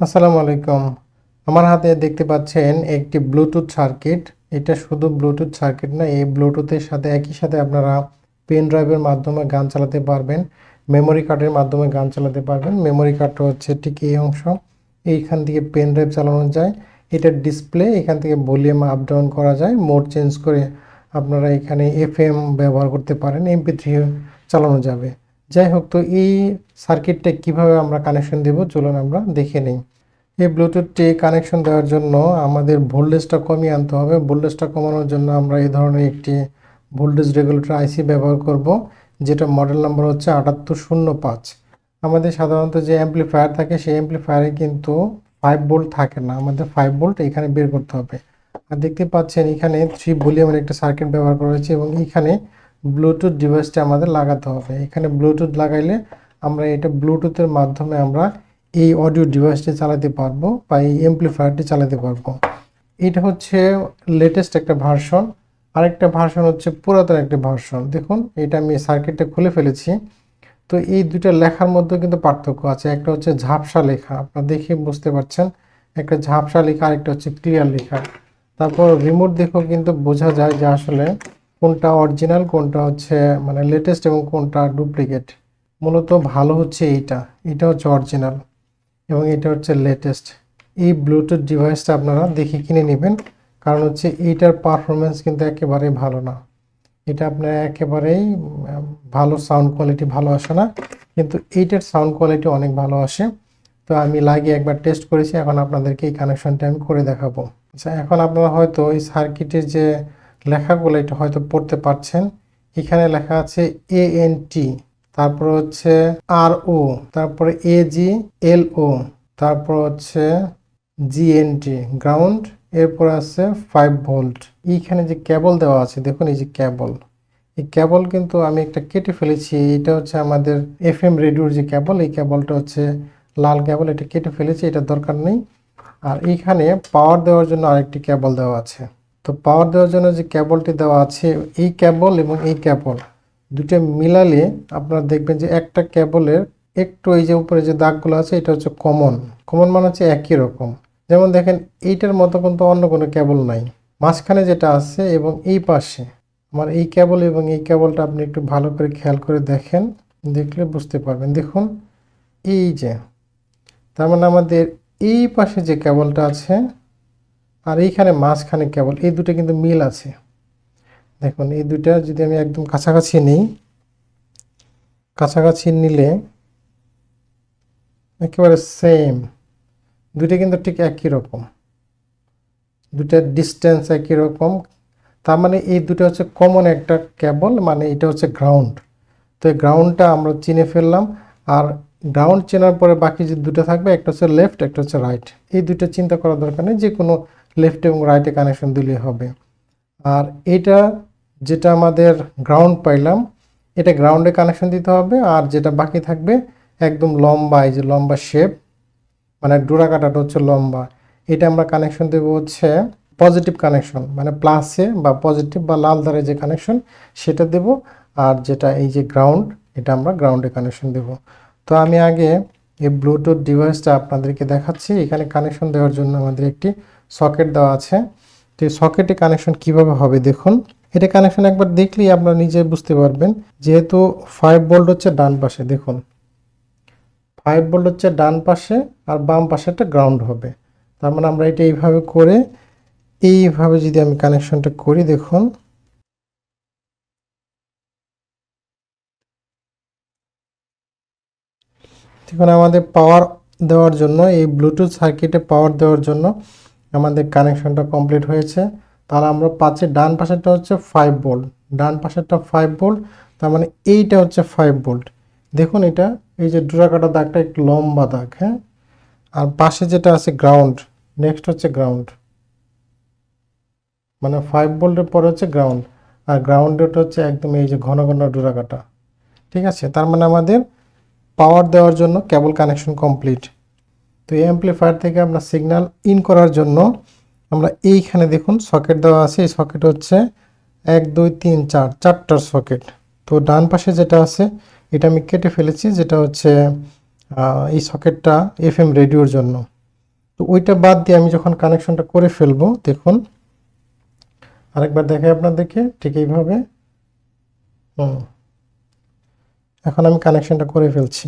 আসসালামু আলাইকুম। আমার হাতে দেখতে পাচ্ছেন একটি ব্লুটুথ সার্কিট এটা শুধু ব্লুটুথ সার্কিট না এই ব্লুটুথের সাথে, একই সাথে আপনারা পেন ড্রাইভের মাধ্যমে গান চালাতে পারবেন মেমোরি কার্ডের মাধ্যমে গান চালাতে পারবেন। মেমোরি কার্ডটা হচ্ছে ঠিক এই অংশ। এইখান থেকে পেন ড্রাইভ চালানো যায়। এটার ডিসপ্লে এখান থেকে ভলিউম আপ ডাউন করা যায়। মোড চেঞ্জ করে আপনারা এখানে এফএম ব্যবহার করতে পারেন। এমপি থ্রি চালানো যাবে। যাই হোক তো এই সার্কিটটা কীভাবে আমরা কানেকশন দেব? চলুন আমরা দেখে নিই। এই ব্লুটুথটি কানেকশন দেওয়ার জন্য আমাদের ভোল্টেজটা কমিয়ে আনতে হবে। ভোল্টেজটা কমানোর জন্য আমরা এই ধরনের একটি ভোল্টেজ রেগুলেটর আইসি ব্যবহার করব, যেটা মডেল নাম্বার হচ্ছে আটাত্তর শূন্য পাঁচ। আমাদের সাধারণত যে অ্যাম্পলিফায়ার থাকে, সেই অ্যাম্পলিফায়ারে কিন্তু ফাইভ ভোল্ট থাকে না। আমাদের ফাইভ ভোল্ট এখানে বের করতে হবে। আর দেখতে পাচ্ছেন, এখানে থ্রি ভলিউমের একটা সার্কিট ব্যবহার করা হয়েছে এবং এখানে ব্লুটুথ ডিভাইসটা আমাদের লাগাতে হবে। এখানে ব্লুটুথ লাগাইলে আমরা এটা ব্লুটুথের মাধ্যমে আমরা এই অডিও ডিভাইসটি চালাতে পারব বা এই এমপ্লিফায়ারটি চালাতে পারব। এটা হচ্ছে লেটেস্ট একটা ভার্সন আরেকটা ভার্সন হচ্ছে পুরাতন একটা ভার্সন দেখুন, এটা আমি সার্কিটটা খুলে ফেলেছি। তো এই দুইটা লেখার মধ্যে কিন্তু পার্থক্য আছে। একটা হচ্ছে ঝাপসা লেখা। আপনারা দেখে বুঝতে পারছেন। একটা ঝাপসা লেখা, আরেকটা হচ্ছে ক্লিয়ার লেখা। তারপর রিমোট দেখেও কিন্তু বোঝা যায় যে আসলে কোনটা অরিজিনাল কোনটা হচ্ছে মানে লেটেস্ট এবং কোনটা ডুপ্লিকেট মূলত ভালো হচ্ছে এইটা। এটা হচ্ছে অরিজিনাল এবং এটা হচ্ছে লেটেস্ট এই ব্লুটুথ ডিভাইসটা আপনারা দেখে কিনে নেবেন, কারণ হচ্ছে এইটার পারফরমেন্স কিন্তু একেবারেই ভালো না। এটা আপনার একেবারেই ভালো সাউন্ড কোয়ালিটি ভালো আসে না, কিন্তু এইটার সাউন্ড কোয়ালিটি অনেক ভালো আসে। তো আমি লাগিয়ে একবার টেস্ট করেছি, এখন আপনাদেরকে এই কানেকশনটা আমি করে দেখাবো। আচ্ছা এখন আপনারা হয়তো এই সার্কিটের যে লেখাগুলো এটা হয়তো পড়তে পারছেন। এখানে লেখা আছে এ এন টি তারপর হচ্ছে আর ও তারপরে এ জি এল ও তারপর হচ্ছে জিএনটি গ্রাউন্ড এরপর আছে ফাইভ ভোল্ট এইখানে যে কেবল দেওয়া আছে, দেখুন এই যে কেবল এই কেবল কিন্তু আমি একটা কেটে ফেলেছি, এটা হচ্ছে আমাদের এফ এম রেডিওর যে কেবল এই কেবলটা হচ্ছে লাল কেবল এটা কেটে ফেলেছি, এটা দরকার নেই। আর এইখানে পাওয়ার দেওয়ার জন্য আরেকটি কেবল দেওয়া আছে। তো পাওয়ার দেওয়ার জন্য যে ক্যাবলটি দেওয়া আছে, এই ক্যাবল এবং এই ক্যাবল দুটো মিলালে আপনারা দেখবেন যে একটা ক্যাবলের একটু এই যে উপরে যে দাগগুলো আছে, এটা হচ্ছে কমন কমন মানে হচ্ছে একই রকম। যেমন দেখেন, এইটার মতো কিন্তু অন্য কোনো ক্যাবল নাই। মাঝখানে যেটা আছে এবং এই পাশে। আমার এই ক্যাবল এবং এই ক্যাবলটা আপনি একটু ভালো করে খেয়াল করে দেখেন, দেখলে বুঝতে পারবেন। দেখুন, এই যে, তার মানে আমাদের এই পাশে যে ক্যাবলটা আছে আর এইখানে মাঝখানে কেবল এই দুটো কিন্তু মিল আছে। দেখুন, এই দুইটা যদি আমি একদম কাছাকাছি নিই, কাছাকাছি নিলে একেবারে সেম দুইটা কিন্তু ঠিক একই রকম। দুটার ডিস্টেন্স একই রকম। তার মানে এই দুটো হচ্ছে কমন একটা কেবল মানে এটা হচ্ছে গ্রাউন্ড তো এই গ্রাউন্ডটা আমরা চিনে ফেললাম। আর গ্রাউন্ড চেনার পরে বাকি যে দুটো থাকবে, একটা হচ্ছে লেফট একটা হচ্ছে রাইট এই দুটো চিন্তা করার দরকার নেই। যে কোনো লেফট এবং রাইটে কানেকশন দিলেই হবে। আর এটা যেটা আমাদের গ্রাউন্ড পাইলাম, এটা গ্রাউন্ডে কানেকশন দিতে হবে, আর যেটা বাকি থাকবে একদম লম্বা, এই যে লম্বা শেপ মানে ডোরা কাটাটা হচ্ছে লম্বা। এটা আমরা কানেকশন দেবো হচ্ছে পজিটিভ কানেকশন মানে প্লাসে বা পজিটিভ বা লাল ধারে যে কানেকশন সেটা দেব। আর যেটা এই যে গ্রাউন্ড এটা আমরা গ্রাউন্ডে কানেকশন দেব। তো আমি আগে এই ব্লুটুথ ডিভাইসটা আপনাদেরকে দেখাচ্ছি। এখানে কানেকশন দেওয়ার জন্য আমাদের একটি সকেট দেওয়া আছে। তো সকেটে কানেকশন কীভাবে হবে দেখুন। এটা কানেকশন একবার দেখলেই আপনারা নিজে বুঝতে পারবেন। যেহেতু ফাইভ ভোল্ট হচ্ছে ডান পাশে, দেখুন। ফাইভ ভোল্ট হচ্ছে ডান পাশে আর বাম পাশে একটা গ্রাউন্ড হবে। তার মানে আমরা এটা এইভাবে করে, এইভাবে যদি আমি কানেকশনটা করি, দেখুন। দেখুন, আমাদের পাওয়ার দেওয়ার জন্য, এই ব্লুটুথ সার্কিটে পাওয়ার দেওয়ার জন্য আমাদের কানেকশনটা কমপ্লিট হয়েছে। তাহলে আমরা পাচ্ছি ডান পাশেরটা হচ্ছে ফাইভ ভোল্ট ডান পাশেরটা ফাইভ ভোল্ট তার মানে এইটা হচ্ছে ফাইভ ভোল্ট দেখুন এটা, এই যে ডোরা কাটা দাগটা একটু লম্বা দাগ হ্যাঁ? আর পাশে যেটা আছে গ্রাউন্ড নেক্সট হচ্ছে গ্রাউন্ড মানে ফাইভ ভোল্টের পরে হচ্ছে গ্রাউন্ড আর গ্রাউন্ডের হচ্ছে একদম এই যে ঘন ঘন ডোরা কাটা ঠিক আছে? তার মানে আমাদের পাওয়ার দেওয়ার জন্য কেবল কানেকশন কমপ্লিট তো এই অ্যাম্পলিফায়ার থেকে আমরা সিগন্যাল ইন করার জন্য আমরা এইখানে দেখুন সকেট দেওয়া আছে। এই সকেট হচ্ছে এক, দুই, তিন, চার, চারটার সকেট তো ডান পাশে যেটা আছে, এটা আমি কেটে ফেলেছি, যেটা হচ্ছে এই সকেটটা এফ এম রেডিওর জন্য। তো ওইটা বাদ দিয়ে আমি যখন কানেকশনটা করে ফেলব, দেখুন, আরেকবার দেখাই আপনাদেরকে, ঠিক এইভাবে। হুম। এখন আমি কানেকশনটা করে ফেলছি।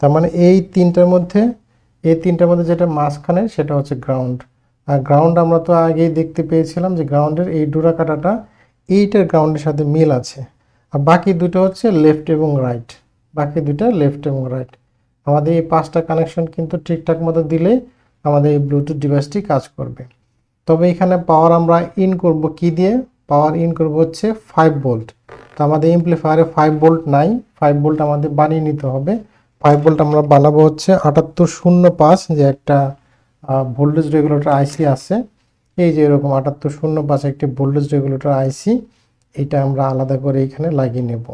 তার মানে এই তিনটার মধ্যে, এই তিনটার মধ্যে যেটা মাঝখানে সেটা হচ্ছে গ্রাউন্ড আর গ্রাউন্ড আমরা তো আগেই দেখতে পেয়েছিলাম যে গ্রাউন্ডের এই ডোরা কাটাটা এইটার গ্রাউন্ডের সাথে মিল আছে। আর বাকি দুটো হচ্ছে লেফট এবং রাইট বাকি দুটো লেফট এবং রাইট আমাদের এই পাঁচটা কানেকশন কিন্তু ঠিকঠাক মতো দিলে আমাদের এই ব্লুটুথ ডিভাইসটি কাজ করবে। তবে এখানে পাওয়ার আমরা ইন করব কি দিয়ে? পাওয়ার ইন করব হচ্ছে ফাইভ ভোল্ট তো আমাদের ইমপ্লিফায়ারে ফাইভ ভোল্ট নাই। ফাইভ ভোল্ট আমাদের বানিয়ে নিতে হবে। ফাইভ ভোল্ট আমরা বানাবো হচ্ছে আটাত্তর শূন্য পাঁচ, যে একটা ভোল্টেজ রেগুলেটর আইসি আছে। এই যে এরকম আটাত্তর শূন্য পাঁচ একটি ভোল্টেজ রেগুলেটর আইসি এটা আমরা আলাদা করে এখানে লাগিয়ে নেব।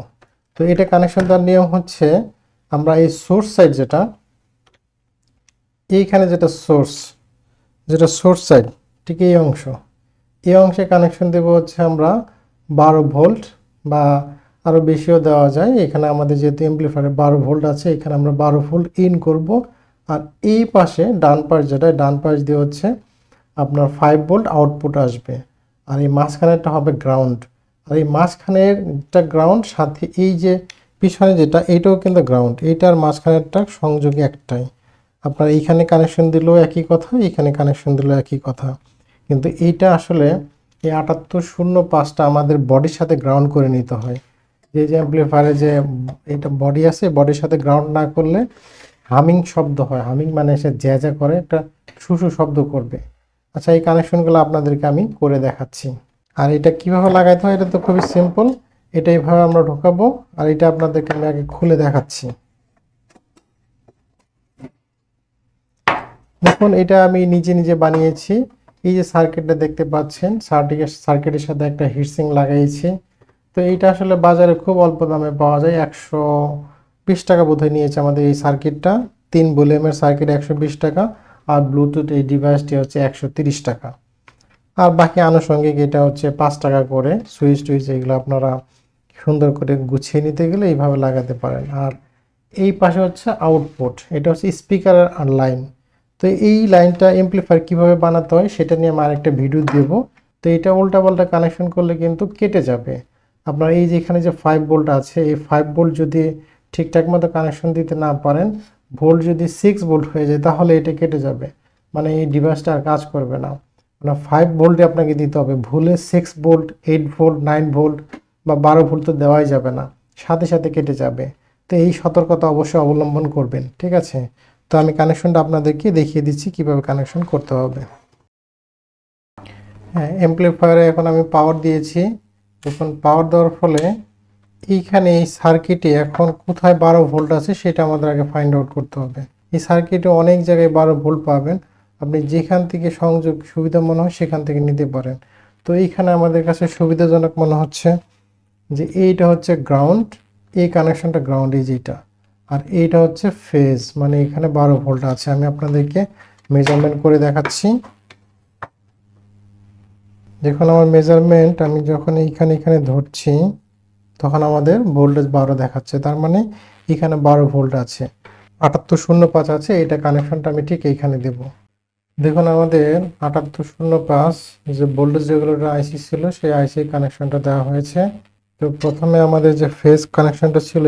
তো এটা কানেকশন দেওয়ার নিয়ম হচ্ছে, আমরা এই সোর্স সাইড যেটা, এইখানে যেটা সোর্স যেটা সোর্স সাইড ঠিক এই অংশ, এই অংশে কানেকশন দেব হচ্ছে আমরা বারো ভোল্ট বা আরও বেশিও দেওয়া যায়। এখানে আমাদের যেহেতু এমপ্লিফায়ারে বারো ভোল্ট আছে, এখানে আমরা বারো ভোল্ট ইন করব। আর এই পাশে ডান পাশ যেটা ডান পাশ দিয়ে হচ্ছে আপনার ফাইভ ভোল্ট আউটপুট আসবে। আর এই মাঝখানেরটা হবে গ্রাউন্ড আর এই মাঝখানেরটা গ্রাউন্ড সাথে এই যে পিছনে যেটা, এইটাও কিন্তু গ্রাউন্ড এইটার মাঝখানেরটা সংযোগে একটাই। আপনার এইখানে কানেকশন দিলেও একই কথা এখানে কানেকশন দিলেও একই কথা। কিন্তু এইটা আসলে এই আটাত্তর শূন্য পাঁচটা আমাদের বডির সাথে গ্রাউন্ড করে নিতে হয়। যে যে অ্যাম্প্লিফায়ারে যে এটা বডি আছে বডির সাথে গ্রাউন্ড না করলে হামিং শব্দ হয়। হামিং মানে এসে জ্যা জ্যা করে, একটা শুশু শব্দ করবে। আচ্ছা এই কানেকশনগুলো আপনাদেরকে আমি করে দেখাচ্ছি। আর এটা কীভাবে লাগাইতে হয়, এটা তো খুবই সিম্পল এটা এইভাবে আমরা ঢোকাবো, আর এটা আপনাদেরকে আমি আগে খুলে দেখাচ্ছি। দেখুন, এটা আমি নিজে নিজে বানিয়েছি। এই যে সার্কিটটা দেখতে পাচ্ছেন সার্কিটের সার্কিটের সাথে একটা হিটসিং লাগাইছি। তো এইটা আসলে বাজারে খুব অল্প দামে পাওয়া যায়। একশো বিশ টাকা বোধহয় নিয়েছে আমাদের এই সার্কিটটা। তিন ভলিউমের সার্কিট একশো বিশ টাকা আর ব্লুটুথ এই ডিভাইসটি হচ্ছে একশো তিরিশ টাকা। আর বাকি আনুষঙ্গিক এটা হচ্ছে পাঁচ টাকা করে সুইচ টুইচ এগুলো আপনারা সুন্দর করে গুছিয়ে নিতে গেলে এইভাবে লাগাতে পারেন। আর এই পাশে হচ্ছে আউটপুট, এটা হচ্ছে স্পিকারের লাইন। তো এই লাইনটা এমপ্লিফায়ার কীভাবে বানাতে হয় সেটা নিয়ে আমি আরেকটা ভিডিও দেব। তো এটা উল্টা উল্টাপাল্টা কানেকশন করলে কিন্তু কেটে যাবে। আপনার এই যে এখানে যে ফাইভ ভোল্ট আছে, এই ফাইভ ভোল্ট যদি ঠিকঠাক মতো কানেকশন দিতে না পারেন ভোল্ট যদি সিক্স ভোল্ট হয়ে যায়, তাহলে এটা কেটে যাবে। মানে এই ডিভাইসটা আর কাজ করবে না। মানে ফাইভ ভোল্টে আপনাকে দিতে হবে। ভুলে six volt eight volt nine volt বা বারো ভোল্ট তো দেওয়াই যাবে না। সাথে সাথে কেটে যাবে। তো এই সতর্কতা অবশ্যই অবলম্বন করবেন, ঠিক আছে? তো আমি কানেকশনটা আপনাদেরকে দেখিয়ে দিচ্ছি কীভাবে কানেকশন করতে হবে। হ্যাঁ এমপ্লিফায়ারে এখন আমি পাওয়ার দিয়েছি। এখন পাওয়ার দেওয়ার ফলে এইখানে এই সার্কিটে এখন কোথায় বারো ভোল্ট আছে সেটা আমাদের আগে ফাইন্ড আউট করতে হবে। এই সার্কিটে অনেক জায়গায় বারো ভোল্ট পাবেন। আপনি যেখান থেকে সংযোগ সুবিধা মনে হয় সেখান থেকে নিতে পারেন। তো এইখানে আমাদের কাছে সুবিধাজনক মনে হচ্ছে যে এইটা হচ্ছে গ্রাউন্ড এই কানেকশনটা গ্রাউন্ড এই যেটা। আর এইটা হচ্ছে ফেজ মানে এখানে বারো ভোল্ট আছে। আমি আপনাদেরকে মেজারমেন্ট করে দেখাচ্ছি। দেখুন, আমার মেজারমেন্ট আমি যখন এইখানে, এখানে ধরছি, তখন আমাদের ভোল্টেজ বারো দেখাচ্ছে। তার মানে এখানে বারো ভোল্ট আছে। আটাত্তর শূন্য পাঁচ আছে এটা কানেকশনটা আমি ঠিক এইখানে দেব। দেখুন, আমাদের আটাত্তর শূন্য পাঁচ যে ভোল্টেজ রেগুলেটর আইসি ছিল, সেই আইসি কানেকশনটা দেওয়া হয়েছে। তো প্রথমে আমাদের যে ফেজ কানেকশনটা ছিল,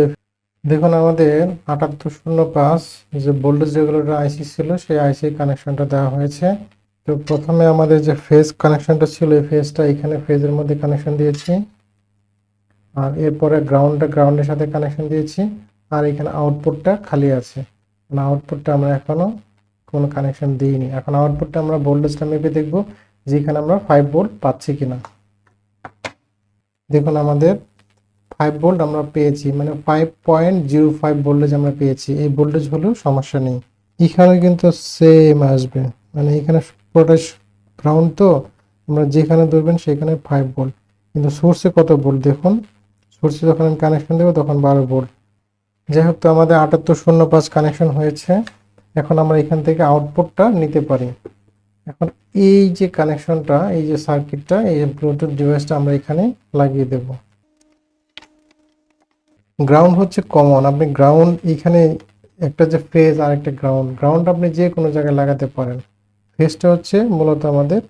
দেখুন, আমাদের আটাত্তর শূন্য পাঁচ যে ভোল্টেজ রেগুলেটর আইসি ছিল, সেই আইসি কানেকশনটা দেওয়া হয়েছে। তো প্রথমে আমাদের যে ফেজ কানেকশনটা ছিল, এই ফেজটা এখানে ফেজের মধ্যে কানেকশন দিয়েছি। আর এরপরে গ্রাউন্ডটা গ্রাউন্ডের সাথে কানেকশন দিয়েছি। আর এখানে আউটপুটটা খালি আছে। মানে আউটপুটটা আমরা এখনও কোনো কানেকশন দিইনি। এখন আউটপুটটা আমরা ভোল্টেজটা মেপে দেখব যেখানে আমরা ফাইভ ভোল্ট পাচ্ছি কিনা। দেখুন, আমাদের ফাইভ ভোল্ট আমরা পেয়েছি। মানে five point zero five voltage আমরা পেয়েছি। এই ভোল্টেজ হলেও সমস্যা নেই। এখানে কিন্তু সেম আসবে। মানে এখানে পুরোটা গ্রাউন্ড তো আমরা যেখানে ধরবেন সেখানে ফাইভ ভোল্ট কিন্তু সোর্সে কত ভোল্ট দেখুন? সোর্সে যখন আমি কানেকশন দেবো তখন বারো ভোল্ট যাই হোক তো আমাদের আটাত্তর শূন্য পাঁচ কানেকশন হয়েছে। এখন আমরা এখান থেকে আউটপুটটা নিতে পারি। এখন এই যে কানেকশনটা এই যে সার্কিটটা এই ব্লুটুথ ডিভাইসটা আমরা এখানে লাগিয়ে দেব। গ্রাউন্ড হচ্ছে কমন আপনি গ্রাউন্ড এখানে একটা যে ফেজ আর একটা গ্রাউন্ড গ্রাউন্ড আপনি যে কোনো জায়গায় লাগাতে পারেন। ফেজটা হচ্ছে মূলত আমাদের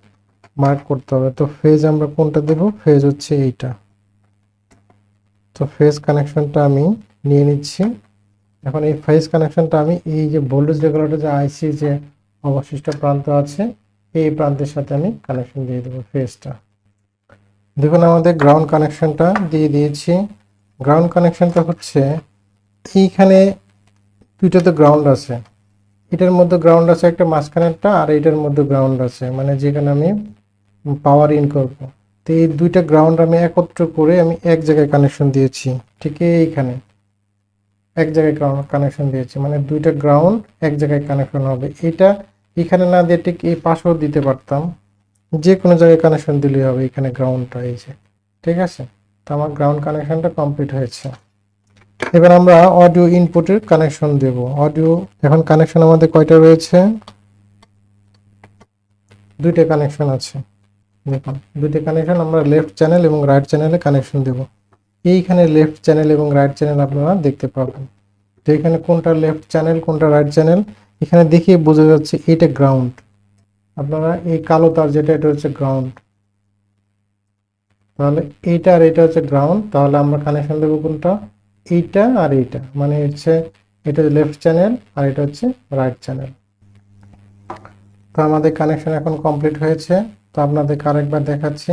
মার্ক করতে হবে। তো ফেজ আমরা কোনটা দেব? ফেজ হচ্ছে এইটা। তো ফেজ কানেকশনটা আমি নিয়ে নিচ্ছি। এখন এই ফেজ কানেকশনটা আমি এই যে ভোল্টেজ রেগুলেটর যে আইসি যে অবশিষ্ট প্রান্ত আছে, এই প্রান্তের সাথে আমি কানেকশন দিয়ে দেবো ফেজটা দেখুন, আমাদের গ্রাউন্ড কানেকশনটা দিয়ে দিয়েছি। গ্রাউন্ড কানেকশনটা হচ্ছে এইখানে দুইটা তো গ্রাউন্ড আছে। এটার মধ্যে গ্রাউন্ড আছে একটা মাঝখানেরটা আর এটার মধ্যে গ্রাউন্ড আছে। মানে যেখানে আমি পাওয়ার ইন করব। তো এই দুইটা গ্রাউন্ড আমি একত্র করে আমি এক জায়গায় কানেকশন দিয়েছি। ঠিক এইখানে। এক জায়গায় গ্রাউন্ড কানেকশন দিয়েছি। মানে দুইটা গ্রাউন্ড এক জায়গায় কানেকশন হবে। এটা এখানে না দিয়ে ঠিক এই পাশেও দিতে পারতাম। যে কোনো জায়গায় কানেকশন দিলেই হবে এখানে গ্রাউন্ডটা এই যে। ঠিক আছে? তো আমার গ্রাউন্ড কানেকশনটা কমপ্লিট হয়েছে। এবার আমরা অডিও ইনপুটের কানেকশন দেব। অডিও এখন কানেকশন আমাদের কয়টা রয়েছে? দুইটা কানেকশন আছে। দেখুন, দুইটা কানেকশন আমরা লেফট চ্যানেল এবং রাইট চ্যানেলে কানেকশন দেব। এইখানে লেফট চ্যানেল এবং রাইট চ্যানেল আপনারা দেখতে পাবেন। তো এখানে কোনটা লেফট চ্যানেল কোনটা রাইট চ্যানেল এখানে দেখিয়ে বোঝা যাচ্ছে এটা গ্রাউন্ড আপনারা এই কালো তার যেটা, এটা হচ্ছে গ্রাউন্ড তাহলে এইটা আর এটা হচ্ছে গ্রাউন্ড তাহলে আমরা কানেকশন দেবো কোনটা? এইটা আর এইটা। মানে হচ্ছে এটা লেফট চ্যানেল আর এটা হচ্ছে রাইট চ্যানেল তো আমাদের কানেকশন এখন কমপ্লিট হয়েছে। তো আপনাদেরকে আরেকবার দেখাচ্ছি।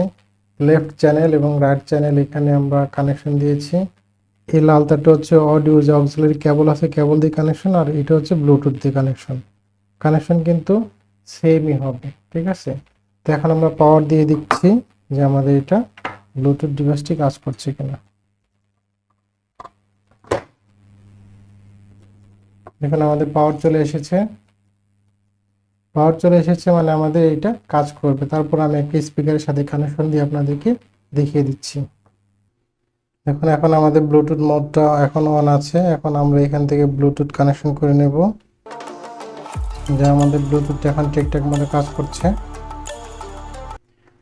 লেফট চ্যানেল এবং রাইট চ্যানেল এখানে আমরা কানেকশন দিয়েছি। এই লাল তারটা হচ্ছে অডিও যে অক্সিলারি কেবল আছে কেবল দিয়ে কানেকশন আর এটা হচ্ছে ব্লুটুথ দিয়ে কানেকশন কানেকশন কিন্তু সেমই হবে, ঠিক আছে? তো এখন আমরা পাওয়ার দিয়ে দিচ্ছি যে আমাদের এটা ব্লুটুথ ডিভাইসটি কাজ করছে কিনা। দেখুন, আমাদের পাওয়ার চলে এসেছে। পাওয়ার চলে এসেছে মানে আমাদের এইটা কাজ করবে। তারপর আমি একটা স্পিকারের সাথে কানেকশন দিয়ে আপনাদেরকে দেখিয়ে দিচ্ছি। এখন এখন আমাদের ব্লুটুথ মোডটা এখন অন আছে। এখন আমরা এখান থেকে ব্লুটুথ কানেকশন করে নেব। যে আমাদের ব্লুটুথটা এখন ঠিকঠাক মতো কাজ করছে।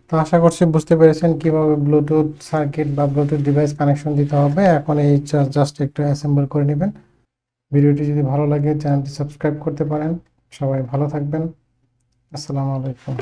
তো আশা করছি বুঝতে পেরেছেন কীভাবে ব্লুটুথ সার্কিট বা ব্লুটুথ ডিভাইস কানেকশন দিতে হবে। এখন এই জাস্ট একটু অ্যাসেম্বল করে নেবেন। ভিডিওটি যদি ভালো লাগে চ্যানেলটি সাবস্ক্রাইব করতে পারেন। সবাই ভালো থাকবেন। আসসালামু আলাইকুম।